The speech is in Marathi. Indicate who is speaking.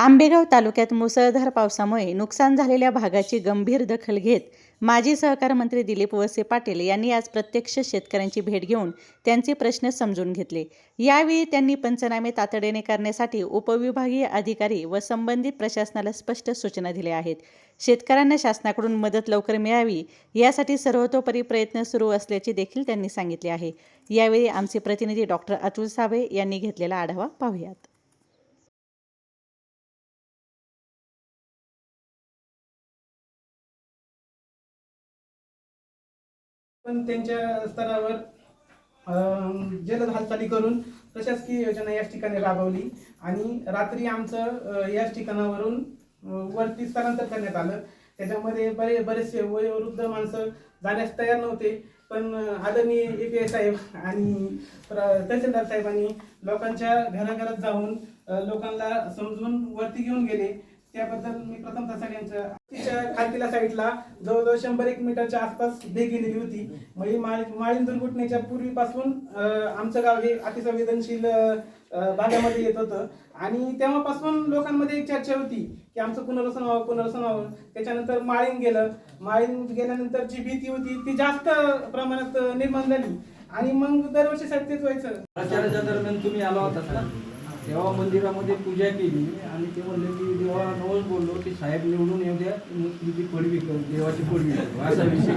Speaker 1: आंबेगाव तालुक्यात मुसळधार पावसामुळे नुकसान झालेल्या भागाची गंभीर दखल घेत माजी सहकार मंत्री दिलीप वसे पाटील यांनी आज प्रत्यक्ष शेतकऱ्यांची भेट घेऊन त्यांचे प्रश्न समजून घेतले. यावेळी त्यांनी पंचनामे तातडीने करण्यासाठी उपविभागीय अधिकारी व संबंधित प्रशासनाला स्पष्ट सूचना दिल्या आहेत. शेतकऱ्यांना शासनाकडून मदत लवकर मिळावी यासाठी सर्वतोपरी प्रयत्न सुरू असल्याचे देखील त्यांनी सांगितले आहे. यावेळी आमचे प्रतिनिधी डॉक्टर अतुल साबळे यांनी घेतलेला आढावा पाहूयात.
Speaker 2: पण त्यांच्या स्तरावर जलद हालचाली करून प्रशासकीय योजना याच ठिकाणी राबवली. आणि रात्री आमचं याच ठिकाणावरून वरती स्थलांतर करण्यात आलं. त्याच्यामध्ये बरे बरेचसे वयोवृद्ध माणसं जाण्यास तयार नव्हते. पण आदरणीय ए पी आय साहेब आणि तहसीलदार साहेबांनी लोकांच्या घराघरात जाऊन लोकांना समजून वरती घेऊन गेले. त्याबद्दल मी प्रथमतः सगळ्यांच्या तिच्या खालतीला साईडला जवळजवळ शंभर एक मीटरच्या आसपास भेगी गेलेली होती. म्हणजे माळीन दुर्घटनेच्या पूर्वीपासून आमचं गाव हे अतिसंवेदनशील भागामध्ये येत होतं. आणि तेव्हापासून लोकांमध्ये एक चर्चा होती की आमचं पुनर्वसन व्हावं पुनर्वसन व्हावं त्याच्यानंतर माळीन गेलं. माळीन गेल्यानंतर जी भीती होती ती जास्त प्रमाणात निर्माण झाली. आणि मग दरवर्षी साहेब व्हायचं.
Speaker 3: प्रचाराच्या दरम्यान तुम्ही आला होता ना? तेव्हा मंदिरामध्ये पूजा केली आणि ते म्हणले की देवा नवस बोललो की साहेब निवडून येऊ द्या तुझी पडवी देवाची पडवी असा विषय.